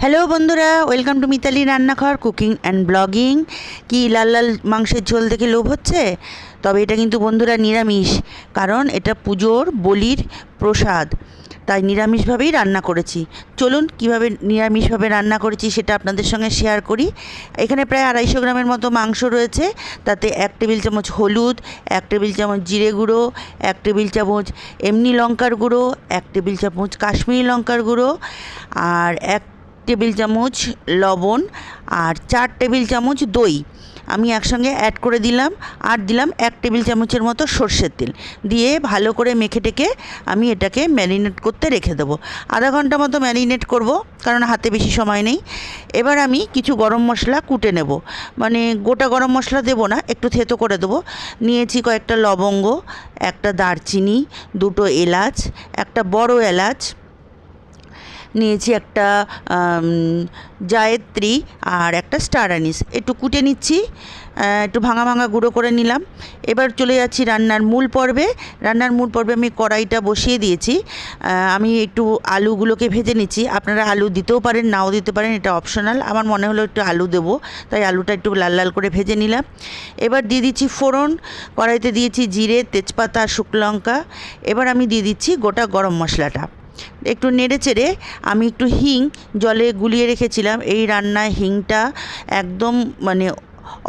Hello বন্ধুরা welcome to Mitali রান্নাঘর cooking and blogging কি লাল লাল মাংসের ঝোল দেখে লোভ হচ্ছে? তবে এটা কিন্তু বন্ধুরা নিরামিষ, কারণ এটা পুজোর বলির প্রসাদ। তাই নিরামিষভাবেই রান্না করেছি। চলুন, কীভাবে নিরামিষভাবে রান্না করেছি সেটা আপনাদের সঙ্গে শেয়ার করি। এখানে প্রায় আড়াইশো গ্রামের মতো মাংস রয়েছে। তাতে এক টেবিল চামচ হলুদ, এক টেবিল চামচ জিরে গুঁড়ো, এক টেবিল চামচ এমনি লঙ্কার গুঁড়ো, এক টেবিল চামচ কাশ্মীরি লঙ্কার গুঁড়ো, আর এক টেবিল চামচ লবণ আর চার টেবিল চামচ দই। আমি একসঙ্গে অ্যাড করে দিলাম আর দিলাম এক টেবিল চামচের মতো সর্ষের তেল। দিয়ে ভালো করে মেখে টেকে আমি এটাকে ম্যারিনেট করতে রেখে দেবো। আধা ঘণ্টা মতো ম্যারিনেট করব, কারণ হাতে বেশি সময় নেই। এবার আমি কিছু গরম মশলা কুটে নেব। মানে গোটা গরম মশলা দেবো না, একটু থেতো করে দেবো। নিয়েছি কয়েকটা লবঙ্গ, একটা দারচিনি, দুটো এলাচ, একটা বড় এলাচ নিয়েছি একটা জায়ত্রী আর একটা স্টার আনিস একটু কুটে নিচ্ছি একটু ভাঙা ভাঙা গুঁড়ো করে নিলাম। এবার চলে যাচ্ছি রান্নার মূল পর্বে। রান্নার মূল পর্বে আমি কড়াইটা বসিয়ে দিয়েছি। আমি একটু আলুগুলোকে ভেজে নিচ্ছি। আপনারা আলু দিতেও পারেন, নাও দিতে পারেন, এটা অপশনাল। আমার মনে হলো একটু আলু দেবো, তাই আলুটা একটু লাল লাল করে ভেজে নিলাম। এবার দিয়ে দিচ্ছি ফোড়ন, কড়াইতে দিয়েছি জিরে, তেজপাতা, শুকনো লঙ্কা। এবার আমি দিয়ে দিচ্ছি গোটা গরম মশলাটা। একটু নেড়ে চেড়ে আমি একটু হিং জলে গুলিয়ে রেখেছিলাম। এই রান্নায় হিংটা একদম মানে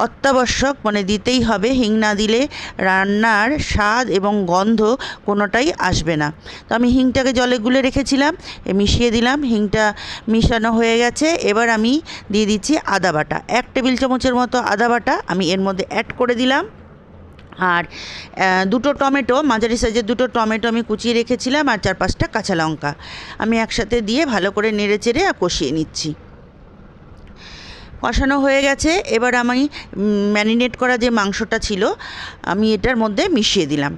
অত্যাবশ্যক মানে দিতেই হবে। হিং না দিলে রান্নার স্বাদ এবং গন্ধ কোনোটাই আসবে না। তো আমি হিংটাকে জলে গুলে রেখেছিলাম মিশিয়ে দিলাম। হিংটা মিশানো হয়ে গেছে। এবার আমি দিয়ে দিচ্ছি আদা বাটা। এক টেবিল চামচের মতো আদা বাটা আমি এর মধ্যে অ্যাড করে দিলাম। আর দুটো টমেটো, মাঝারি সাইজের দুটো টমেটো আমি কুচিয়ে রেখেছিলাম আর চার পাঁচটা কাঁচা লঙ্কা। আমি একসাথে দিয়ে ভালো করে নেড়ে চেড়ে আর কষিয়ে নিচ্ছি। কষানো হয়ে গেছে। এবার আমি ম্যারিনেট করা যে মাংসটা ছিল, আমি এটার মধ্যে মিশিয়ে দিলাম।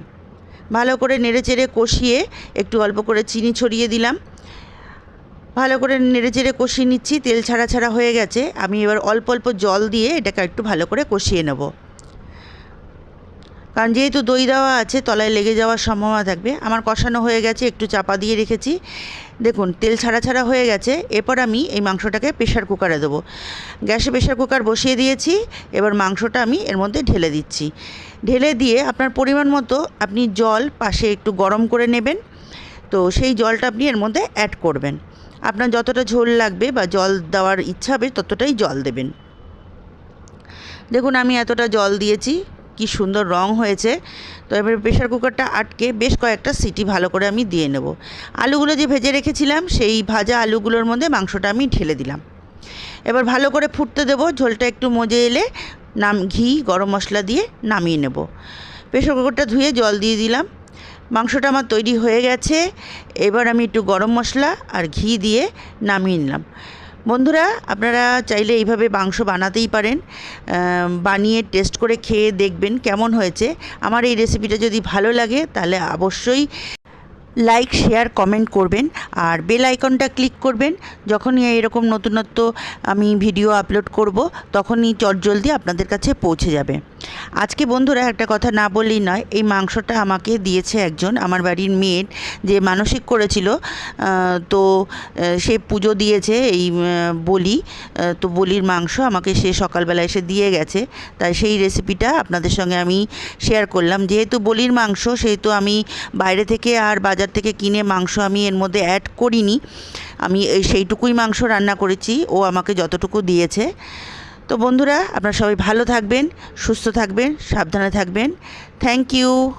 ভালো করে নেড়ে চেড়ে কষিয়ে একটু অল্প করে চিনি ছড়িয়ে দিলাম। ভালো করে নেড়ে চেড়ে কষিয়ে নিচ্ছি। তেল ছাড়া ছাড়া হয়ে গেছে। আমি এবার অল্প অল্প জল দিয়ে এটাকে একটু ভালো করে কষিয়ে নেব। কারণ যেহেতু দই দেওয়া আছে, তলায় লেগে যাওয়ার সম্ভাবনা থাকবে। আমার কষানো হয়ে গেছে, একটু চাপা দিয়ে রেখেছি। দেখুন, তেল ছাড়া ছাড়া হয়ে গেছে। এরপর আমি এই মাংসটাকে প্রেশার কুকারে দেবো। গ্যাসে প্রেশার কুকার বসিয়ে দিয়েছি। এবার মাংসটা আমি এর মধ্যে ঢেলে দিচ্ছি। ঢেলে দিয়ে আপনার পরিমাণ মতো আপনি জল পাশে একটু গরম করে নেবেন। তো সেই জলটা আপনি এর মধ্যে অ্যাড করবেন। আপনার যতটা ঝোল লাগবে বা জল দেওয়ার ইচ্ছা হবে, ততটাই জল দেবেন। দেখুন, আমি এতটা জল দিয়েছি। কি সুন্দর রং হয়েছে। তো এবার প্রেশার কুকারটা আটকে বেশ কয়েকটা সিটি ভালো করে আমি দিয়ে নেব। আলুগুলো যে ভেজে রেখেছিলাম, সেই ভাজা আলুগুলোর মধ্যে মাংসটা আমি ঢেলে দিলাম। এবার ভালো করে ফুটতে দেবো, ঝোলটা একটু মজে এলে নাম, ঘি, গরম মশলা দিয়ে নামিয়ে নেব। প্রেশার কুকারটা ধুয়ে জল দিয়ে দিলাম। মাংসটা আমার তৈরি হয়ে গেছে। এবার আমি একটু গরম মশলা আর ঘি দিয়ে নামিয়ে নিলাম। বন্ধুরা, আপনারা চাইলে এইভাবে মাংস বানাতেই পারেন। বানিয়ে টেস্ট করে খেয়ে দেখবেন কেমন হয়েছে। আমার এই রেসিপিটা যদি ভালো লাগে, তাহলে অবশ্যই লাইক শেয়ার কমেন্ট করবেন আর বেল আইকনটা ক্লিক করবেন। যখনই এরকম নতুনত্ব আমি ভিডিও আপলোড করব, তখনই চটজলদি আপনাদের কাছে পৌঁছে যাবে। আজকে বন্ধুরা একটা কথা না বললেই নয়, এই মাংসটা আমাকে দিয়েছে একজন, আমার বাড়ির মেয়ের, যে মানসিক করেছিল। তো সে পুজো দিয়েছে এই বলি। তো বলির মাংস আমাকে সে সকালবেলা এসে দিয়ে গেছে। তাই সেই রেসিপিটা আপনাদের সঙ্গে আমি শেয়ার করলাম। যেহেতু বলির মাংস, সেহেতু আমি বাইরে থেকে আর বাজার থেকে কিনে মাংস আমি এর মধ্যে অ্যাড করিনি। আমি সেইটুকুই মাংস রান্না করেছি, ও আমাকে যতটুকু দিয়েছে। তো বন্ধুরা, আপনারা সবাই ভালো থাকবেন, সুস্থ থাকবেন, সাবধানে থাকবেন। Thank you